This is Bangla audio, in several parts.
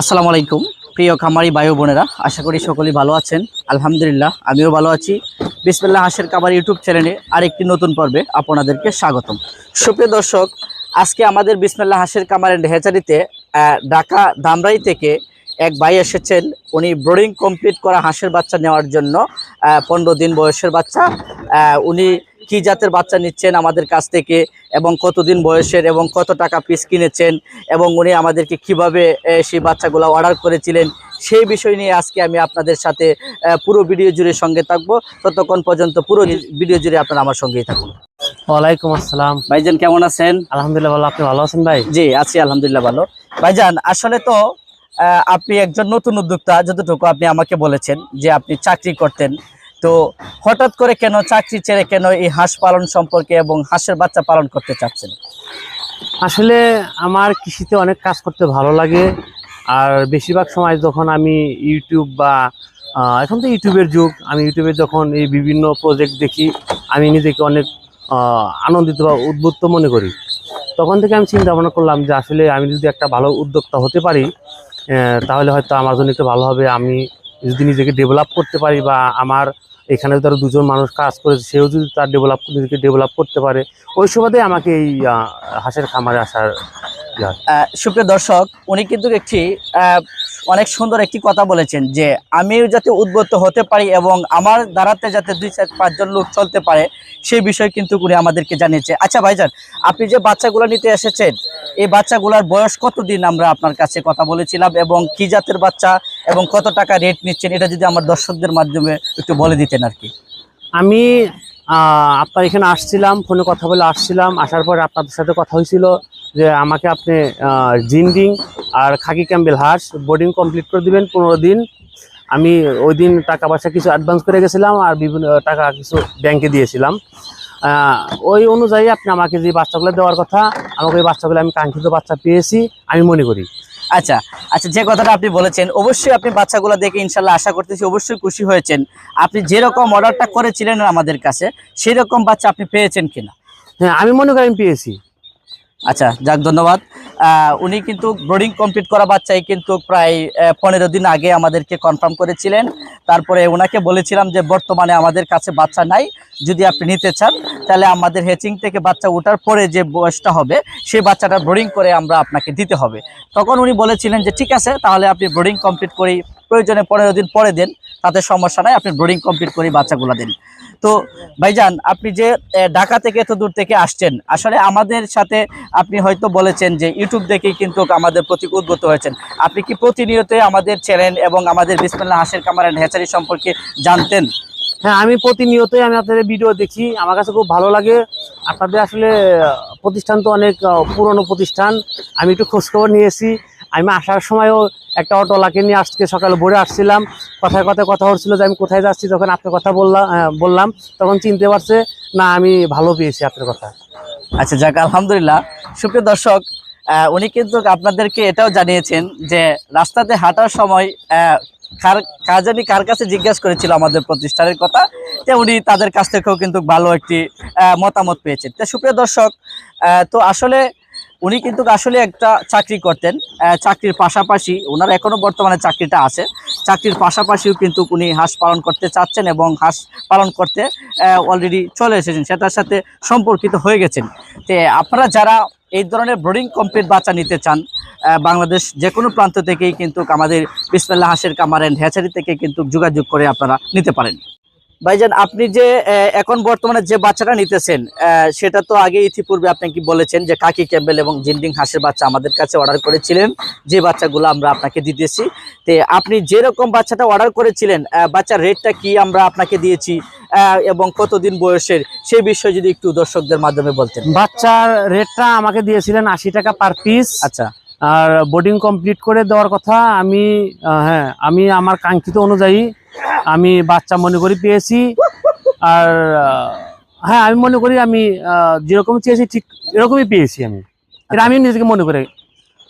আসসালামু আলাইকুম। প্রিয় খামারি বায়ু বোনেরা আশা করি সকলেই ভালো আছেন। আলহামদুলিল্লাহ আমিও ভালো আছি। বিসমিল্লাহ হাসের খামার ইউটিউব চ্যানেলে আরেকটি নতুন পর্বে আপনাদেরকে স্বাগতম। সুপ্রিয় দর্শক আজকে আমাদের বিসমিল্লাহ হাসের কামার হেচারিতে আহ, ঢাকা থেকে এক ভাই এসেছেন। উনি ব্রোডিং কমপ্লিট করা হাঁসের বাচ্চা নেওয়ার জন্য পনেরো দিন বয়সের বাচ্চা। উনি কি জাতের বাচ্চা নিচ্ছেন আমাদের কাছ থেকে এবং কতদিন বয়সের এবং কত টাকা পিস কিনেছেন এবং উনি আমাদেরকে কীভাবে সেই বাচ্চাগুলো অর্ডার করেছিলেন সেই বিষয় নিয়ে আজকে আমি আপনাদের সাথে পুরো ভিডিও জুড়ে সঙ্গে থাকব। ততক্ষণ পর্যন্ত পুরো ভিডিও জুড়ে আপনারা আমার সঙ্গেই থাকুন। ওয়ালাইকুম আসসালাম। ভাইজান কেমন আছেন? আলহামদুলিল্লাহ ভালো। আপনি ভালো আছেন ভাই? জি আছি আলহামদুলিল্লাহ ভালো। ভাইজান আসলে তো আহ, আপনি একজন নতুন উদ্যোক্তা যতটুকু আপনি আমাকে বলেছেন যে আপনি চাকরি করতেন। তো হঠাৎ করে কেন চাকরি ছেড়ে কেন এই হাঁস পালন সম্পর্কে এবং হাঁসের বাচ্চা পালন করতে চাচ্ছেন? আসলে আমার কৃষিতে অনেক কাজ করতে ভালো লাগে। আর বেশিরভাগ সময় যখন আমি ইউটিউব বা এখন তো ইউটিউবের যুগ। আমি ইউটিউবে যখন এই বিভিন্ন প্রজেক্ট দেখি, আমি নিজেকে অনেক আনন্দিত বা উদ্বুদ্ধ মনে করি। তখন থেকে আমি চিন্তা ভাবনা করলাম যে আসলে আমি যদি একটা ভালো উদ্যোক্তা হতে পারি তাহলে হয়তো আমার জন্য একটু ভালো হবে। আমি যদি নিজেকে ডেভেলপ করতে পারি বা আমার এখানে ধরো দুজন মানুষ কাজ করেছে, সেও যদি তার ডেভেলপ নিজেকে ডেভেলপ করতে পারে, ওই সুবাদে আমাকে এই হাঁসের খামারে আসার সুপ্রিয় দর্শক, উনি কিন্তু একটি অনেক সুন্দর একটি কথা বলেছেন যে, আমিও যাতে উদ্বুদ্ধ হতে পারি এবং আমার দ্বারাতে যাতে দুই চার পাঁচজন লোক চলতে পারে, সেই বিষয় কিন্তু উনি আমাদেরকে জানিয়েছে। আচ্ছা ভাইজান, আপনি যে বাচ্চাগুলো নিতে এসেছেন এই বাচ্চাগুলোর বয়স কতদিন আমরা আপনার কাছে কথা বলেছিলাম এবং কি জাতের বাচ্চা এবং কত টাকা রেট নিচ্ছেন, এটা যদি আমার দর্শকদের মাধ্যমে একটু বলে দিতেন আর কি। আমি আপনার এখানে আসছিলাম, ফোনে কথা বলে আসছিলাম, আসার পর আপনাদের সাথে কথা হয়েছিল যে আমাকে আপনি জিন্ডিং আর খাকি ক্যাম্বেল হাঁস বোর্ডিং কমপ্লিট করে দিবেন পনেরো দিন। আমি ওই দিন টাকা পয়সা কিছু অ্যাডভান্স করে গেছিলাম আর বিভিন্ন টাকা কিছু ব্যাংকে দিয়েছিলাম। ওই অনুযায়ী আপনি আমাকে যে বাচ্চাগুলো দেওয়ার কথা আমাকে ওই বাচ্চাগুলো আমি কাঙ্ক্ষিত বাচ্চা পেয়েছি আমি মনে করি। আচ্ছা আচ্ছা যে কথাটা আপনি বলেছেন অবশ্যই আপনি বাচ্চাগুলো দেখে ইনশাল্লাহ আশা করতেছি অবশ্যই খুশি হয়েছেন। আপনি যেরকম অর্ডারটা করেছিলেন আমাদের কাছে সেরকম বাচ্চা আপনি পেয়েছেন কিনা? হ্যাঁ আমি মনে করি আমি পেয়েছি। আচ্ছা যাক, ধন্যবাদ। উনি কিন্তু ব্রোডিং কমপ্লিট করা বাচ্চাই কিন্তু প্রায় পনেরো দিন আগে আমাদেরকে কনফার্ম করেছিলেন। তারপরে ওনাকে বলেছিলাম যে, বর্তমানে আমাদের কাছে বাচ্চা নাই, যদি আপনি নিতে চান, তাহলে আমাদের হেচিং থেকে বাচ্চা ওঠার পরে যে বয়সটা হবে সেই বাচ্চাটা ব্রোডিং করে আমরা আপনাকে দিতে হবে। তখন উনি বলেছিলেন যে, ঠিক আছে, তাহলে আপনি ব্রোডিং কমপ্লিট করি প্রয়োজনে পনেরো দিন পরে দেন। তাতে সমস্যা নাই, আপনি ব্রোডিং কমপ্লিট করেই বাচ্চাগুলো দিন। তো ভাইজান, আপনি যে ঢাকা থেকে এত দূর থেকে আসছেন, আসলে আমাদের সাথে আপনি হয়তো বলেছেন যে, ইউটিউব দেখেই কিন্তু আমাদের প্রতি উদ্ভূত হয়েছেন। আপনি কি প্রতিনিয়ত আমাদের চ্যানেল এবং আমাদের বিসমিল্লাহ হাসের কামার অ্যান্ড হ্যাচারি সম্পর্কে জানতেন? হ্যাঁ আমি প্রতিনিয়তই আমি আপনাদের ভিডিও দেখি, আমার কাছে খুব ভালো লাগে। আপনাদের আসলে, প্রতিষ্ঠান তো অনেক পুরনো প্রতিষ্ঠান, আমি একটু খোঁজখবর নিয়েছি। আমি আসার সময়ও একটা অটোলাকে নিয়ে আজকে সকালে ভোরে আসছিলাম। কথায় কথায় কথা হচ্ছিল যে আমি কোথায় যাচ্ছি, যখন আপনার কথা বললাম বললাম, তখন চিনতে পারছে, না, আমি ভালো পেয়েছি আপনার কথা। আচ্ছা যাক, আলহামদুলিল্লাহ। সুপ্রিয় দর্শক উনি কিন্তু আপনাদেরকে এটাও জানিয়েছেন যে রাস্তাতে হাঁটার সময় কার কার জানি কার কাছে জিজ্ঞাসা করেছিল আমাদের প্রতিষ্ঠানের কথা, যে উনি তাদের কাছ থেকেও কিন্তু ভালো একটি মতামত পেয়েছেন। তো সুপ্রিয় দর্শক তো আসলে উনি কিন্তু আসলে একটা চাকরি করতেন চাকরির পাশাপাশি ওনার এখনও বর্তমানে চাকরিটা আছে। চাকরির পাশাপাশিও কিন্তু উনি হাঁস পালন করতে চাচ্ছেন এবং হাঁস পালন করতে অলরেডি চলে এসেছেন। সেটার সাথে সম্পর্কিত হয়ে গেছেন। তে আপনারা যারা এই ধরনের ব্রোডিং কমপ্লিট বাচ্চা নিতে চান বাংলাদেশ যে কোনো প্রান্ত থেকেই কিন্তু আমাদের বিসমিল্লা হাঁসের কামার অ্যান্ড হ্যাচারি থেকে কিন্তু যোগাযোগ করে আপনারা নিতে পারেন। ভাইজান আপনি যে এখন বর্তমানে যে বাচ্চাটা নিতেছেন সেটা তো আগে ইতিপূর্বে আপনি কি বলেছেন যে কাকি ক্যাম্বেল এবং জিন্ডিং হাঁসের বাচ্চা আমাদের কাছে অর্ডার করেছিলেন যে বাচ্চাগুলো আমরা আপনাকে দিতেছি। তে আপনি যেরকম বাচ্চাটা অর্ডার করেছিলেন বাচ্চার রেটটা কি আমরা আপনাকে দিয়েছি এবং কতদিন বয়সের সেই বিষয়ে যদি একটু দর্শকদের মাধ্যমে বলতেন। বাচ্চার রেটটা আমাকে দিয়েছিলেন আশি টাকা পার পিস আচ্ছা। আর বোর্ডিং কমপ্লিট করে দেওয়ার কথা আমি হ্যাঁ আমি আমার কাঙ্ক্ষিত অনুযায়ী আমি বাচ্চা মনে করি পেয়েছি। আর হ্যাঁ আমি মনে করি আমি যেরকম চেয়েছি ঠিক এরকমই পেয়েছি আমি। এটা আমি নিজেকে মনে করি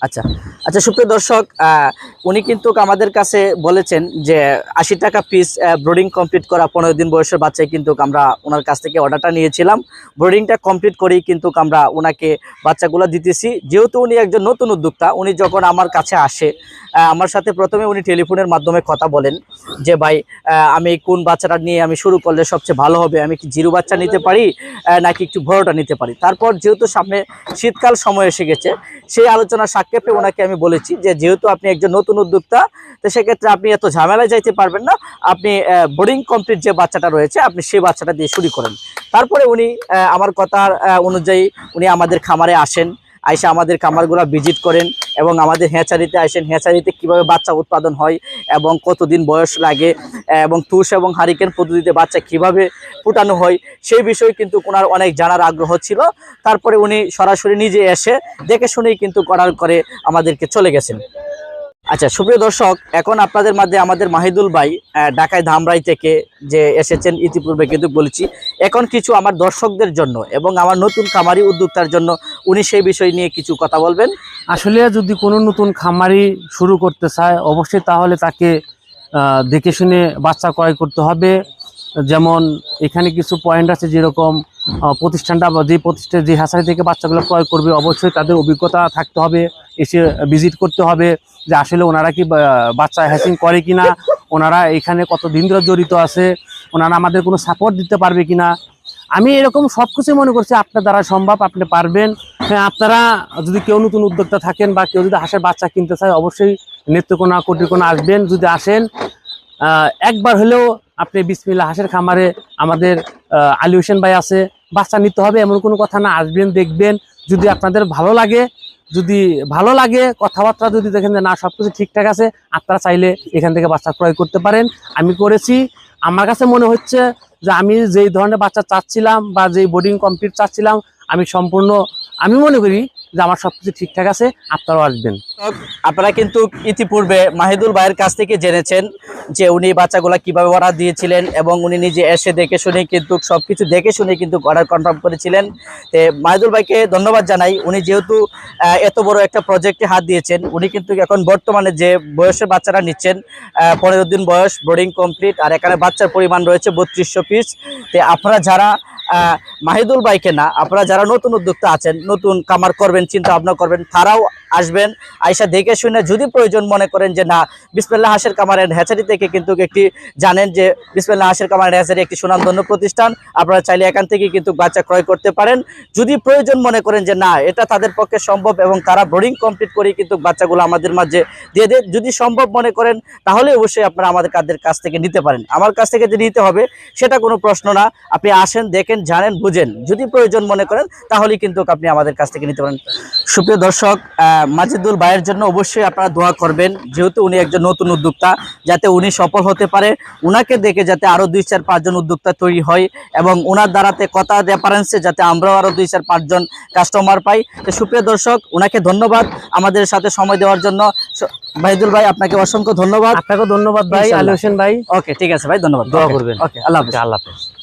আচ্ছা আচ্ছা সুপ্রিয় দর্শক উনি কিন্তু আমাদের কাছে বলেছেন যে আশি টাকা পিস ব্রোডিং কমপ্লিট করা পনেরো দিন বয়সের বাচ্চায় কিন্তু আমরা ওনার কাছ থেকে অর্ডারটা নিয়েছিলাম। ব্রোডিংটা কমপ্লিট করেই কিন্তু আমরা ওনাকে বাচ্চাগুলো দিতেছি। যেহেতু উনি একজন নতুন উদ্যোক্তা, উনি যখন আমার কাছে আসে আমার সাথে প্রথমে উনি টেলিফোনের মাধ্যমে কথা বলেন যে, ভাই আমি কোন বাচ্চাটা নিয়ে আমি শুরু করলে সবচেয়ে ভালো হবে? আমি কি জিরো বাচ্চা নিতে পারি নাকি একটু বড়টা নিতে পারি? তারপর যেহেতু সামনে শীতকাল সময় এসে গেছে, সেই আলোচনার সাক্ষেপে ওনাকে আমি বলেছি যে যেহেতু আপনি একজন নতুন উদ্যোক্তা, তো সেক্ষেত্রে আপনি এত ঝামেলায় যাইতে পারবেন না। আপনি বোর্ডিং কমপ্লিট যে বাচ্চাটা রয়েছে, আপনি সেই বাচ্চাটা দিয়ে শুরু করেন। তারপরে উনি আমার কথার অনুযায়ী উনি আমাদের খামারে আসেন। আইসা আমাদের খামারগুলো ভিজিট করেন এবং আমাদের হ্যাঁচারিতে আসেন। হ্যাঁচারিতে কীভাবে বাচ্চা উৎপাদন হয় এবং কতদিন বয়স লাগে এবং তুষ এবং হারিকেন পদ্ধতিতে বাচ্চা কীভাবে ফুটানো হয় সেই বিষয়ে কিন্তু ওনার অনেক জানার আগ্রহ ছিল। তারপরে উনি সরাসরি নিজে এসে দেখে শুনেই কিন্তু করার করে আমাদেরকে চলে গেছেন। আচ্ছা সুপ্রিয় দর্শক, এখন আপনাদের মাঝে আমাদের মাহিদুল ভাই ঢাকায় ধামরাই থেকে যে এসেছেন, ইতিপূর্বে কিন্তু বলেছি। এখন কিছু আমার দর্শকদের জন্য এবং আমার নতুন খামারি উদ্যোক্তার জন্য উনি সেই বিষয় নিয়ে কিছু কথা বলবেন। আসলে যদি কোনো নতুন খামারি শুরু করতে চায়, অবশ্যই তাহলে তাকে দেখে শুনে বাচ্চা ক্রয় করতে হবে। যেমন এখানে কিছু পয়েন্ট আছে যেরকম প্রতিষ্ঠানটা যে প্রতিষ্ঠান যে হাসারি থেকে বাচ্চাগুলো ক্রয় করবে, অবশ্যই তাদের অভিজ্ঞতা থাকতে হবে, এসে ভিজিট করতে হবে যে আসলে ওনারা কি বাচ্চা হ্যাচিং করে কি না ওনারা এখানে কত দিন ধরে জড়িত আছে, ওনারা আমাদের কোনো সাপোর্ট দিতে পারবে কি না আমি এরকম সব কিছুই মনে করছি, আপনার দ্বারা সম্ভব, আপনি পারবেন। হ্যাঁ আপনারা যদি কেউ নতুন উদ্যোক্তা থাকেন বা কেউ যদি হাঁসের বাচ্চা কিনতে চায়, অবশ্যই নেত্রকোনা কোটিকোনা আসবেন। যদি আসেন একবার হলেও আপনি বিসমিল্লা হাঁসের খামারে আমাদের আলী হোসেন ভাই আছে, বাচ্চা নিতে হবে, এমন কোনো কথা না, আসবেন, দেখবেন। যদি আপনাদের ভালো লাগে, যদি ভালো লাগে, কথাবার্তা যদি দেখেন যে না সব কিছু ঠিকঠাক আছে, আপনারা চাইলে এখান থেকে বাচ্চা ক্রয় করতে পারেন। আমি করেছি। আমার কাছে মনে হচ্ছে যে আমি যেই ধরনের বাচ্চা চাচ্ছিলাম বা যেই বোর্ডিং কমপ্লিট চাচ্ছিলাম, আমি সম্পূর্ণ, আমি মনে করি যে আমার সব কিছু ঠিকঠাক আছে, আপনারাও আসবেন। আপনারা কিন্তু ইতিপূর্বে মাহিদুল ভাইয়ের কাছ থেকে জেনেছেন যে উনি বাচ্চাগুলা কীভাবে অর্ডার দিয়েছিলেন এবং উনি নিজে এসে দেখে শুনে কিন্তু, সবকিছু দেখে শুনে কিন্তু অর্ডার কনফার্ম করেছিলেন। তে মাহিদুল ভাইকে ধন্যবাদ জানাই। উনি যেহেতু এত বড় একটা প্রজেক্টে হাত দিয়েছেন, উনি কিন্তু এখন বর্তমানে যে বয়সের বাচ্চারা নিচ্ছেন পনেরো দিন বয়স বোর্ডিং কমপ্লিট আর এখানে বাচ্চার পরিমাণ রয়েছে বত্রিশশো পিস তে আপনারা যারা মাহিদুল ভাইকে না, আপনারা যারা নতুন উদ্যোক্তা আছেন, নতুন কামার করবেন, চিন্তা ভাবনা করবেন, তারাও আসবেন, আইসা দেখে শুনে যদি প্রয়োজন মনে করেন যে না বিসমিল্লা হাসের কামার অ্যান্ড হ্যাচারি থেকে কিন্তু একটি জানেন যে বিসমিল্লা হাসের কামার অ্যান্ড হ্যাচারি একটি সুনামধন্য প্রতিষ্ঠান, আপনারা চাইলে এখান থেকে কিন্তু বাচ্চা ক্রয় করতে পারেন। যদি প্রয়োজন মনে করেন যে না, এটা তাদের পক্ষে সম্ভব এবং তারা বোর্ডিং কমপ্লিট করে কিন্তু বাচ্চাগুলো আমাদের মাঝে দিয়ে দেয় যদি সম্ভব মনে করেন, তাহলে অবশ্যই আপনারা আমাদের কাদের কাছ থেকে নিতে পারেন। আমার কাছ থেকে যে নিতে হবে, সেটা কোনো প্রশ্ন না, আপনি আসেন, দেখেন, জানেন, বুঝেন। যদি প্রয়োজন মনে করেন, তাহলেই কিন্তু আপনি আমাদের কাছ থেকে নিতে পারেন। সুপ্রিয় দর্শক মাজিদুল ভাইয়ের জন্য অবশ্যই আপনারা দোয়া করবেন। যেহেতু উনি একজন নতুন উদ্যোক্তা যাতে উনি সফল হতে পারে। উনাকে দেখে যাতে আরও দুই চার পাঁচজন উদ্যোক্তা তৈরি হয় এবং ওনার দ্বারাতে কথা রেফারেন্সে যাতে আমরাও আরও দুই চার পাঁচজন কাস্টমার পাই। তো সুপ্রিয় দর্শক ওনাকে ধন্যবাদ আমাদের সাথে সময় দেওয়ার জন্য। মাহিদুল ভাই আপনাকে অসংখ্য ধন্যবাদ। আপনাকেও ধন্যবাদ ভাই আলী হোসেন ভাই। ওকে ঠিক আছে ভাই ধন্যবাদ। দোয়া করবেন। ওকে আল্লাহ হাফেজ। আল্লাহ হাফেজ।